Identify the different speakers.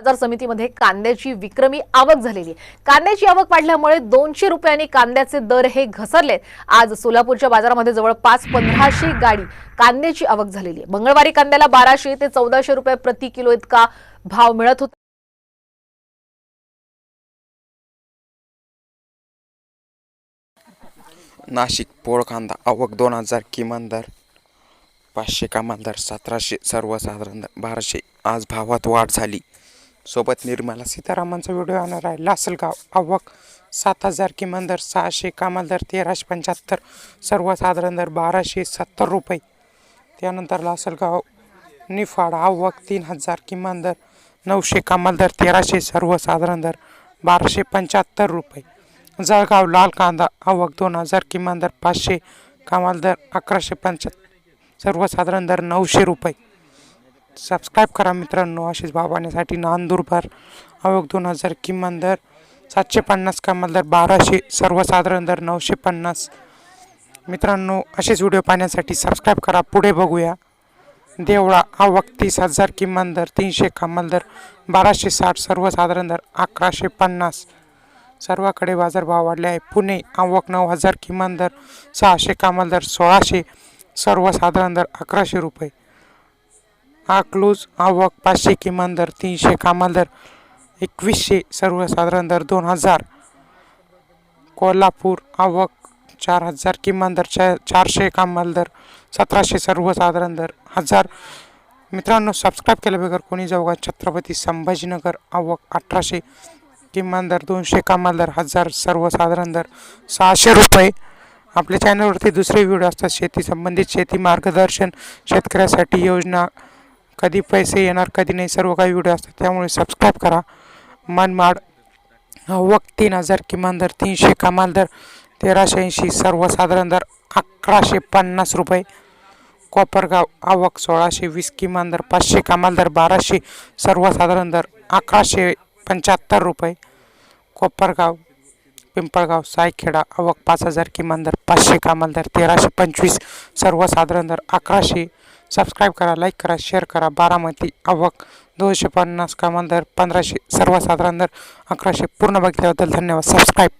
Speaker 1: बाजार समितीमध्ये कांद्याची विक्रमी आवक झालेली आहे. कांद्याची आवक वाढल्यामुळे दोनशे रुपयांनी कांद्याचे दर हे घसरलेत. आज सोलापूरच्या बाजारामध्ये जवळपास पंधराशे गाडी कांद्याची आवक झालेली आहे. मंगळवारी कांद्याला बाराशे ते चौदाशे रुपये प्रति किलो इतका भाव मिळत होता.
Speaker 2: नाशिक पोळ कांदा आवक दोन हजार किमान दर पाचशे कमाल दर सतराशे सर्वसाधारण दर बाराशे. आज भावात वाढ झाली. सोबत निर्मला सीतारामांचा व्हिडिओ आणणार आहे. लासलगाव आवक सात हजार किमान दर सहाशे कमाल दर तेराशे पंच्याहत्तर सर्वसाधारण दर बाराशे सत्तर रुपये. त्यानंतर लासलगाव निफाड आवक तीन हजार किमान दर नऊशे कमाल दर तेराशे सर्वसाधारण दर बाराशे पंच्याहत्तर रुपये. जळगाव लाल कांदा आवक दोन हजार किमान दर पाचशे कमाल दर अकराशे पंच्याहत्तर सर्वसाधारण दर नऊशे रुपये. सबस्क्राईब करा मित्रांनो आशिष बाबाण्यासाठी नांदूरभर आवक दोन हजार किमान दर सातशे पन्नास कमाल दर बाराशे सर्वसाधारण दर नऊशे पन्नास. मित्रांनो असेच व्हिडिओ पाहण्यासाठी सबस्क्राईब करा पुढे बघूया. देवळा आवक तीस हजार किमान दर तीनशे कमाल दर बाराशे साठ सर्वसाधारण दर अकराशे पन्नास. सर्वाकडे बाजारभाव वाढले आहे. पुणे आवक नऊ हजार किमान दर सहाशे कमाल दर सोळाशे सर्वसाधारण दर अकराशे रुपये. अकलूज आवक पाचशे किमान दर तीनशे कमाल दर एकवीसशे सर्वसाधारण दर दोन हजार. कोल्हापूर आवक चार हजार किमान दर चा चारशे कमाल दर सतराशे सर्वसाधारण दर हजार. मित्रांनो सबस्क्राईब केल्या कोणी जाऊगा छत्रपती संभाजीनगर आवक अठराशे किमान दर दोनशे कमाल दर हजार सर्वसाधारण दर सहाशे रुपये. आपल्या चॅनलवरती दुसरे व्हिडिओ असतात. शेती संबंधित शेती मार्गदर्शन शेतकऱ्यासाठी योजना कधी पैसे येणार कधी नाही सर्व काही व्हिडिओ असतात. त्यामुळे सबस्क्राईब करा. मनमाड वक तीन हजार किमान दर तीनशे कमाल दर तेराशे ऐंशी सर्वसाधारण दर अकराशे पन्नास रुपये. कोपरगाव आवक सोळाशे वीस किमान दर पाचशे कमाल दर बाराशे सर्वसाधारण दर अकराशे पंच्याहत्तर रुपये. कोपरगाव पिंपळगाव सायखेडा आवक पाच हजार किमान दर पाचशे कमाल दर तेराशे पंचवीस सर्वसाधारण दर अकराशे सबस्क्राईब करा लाईक करा शेअर करा. बारामती आवक दोनशे पन्नास कमाल दर पंधराशे सर्वसाधारण दर अकराशे पूर्ण बघितल्याबद्दल धन्यवाद. सबस्क्राईब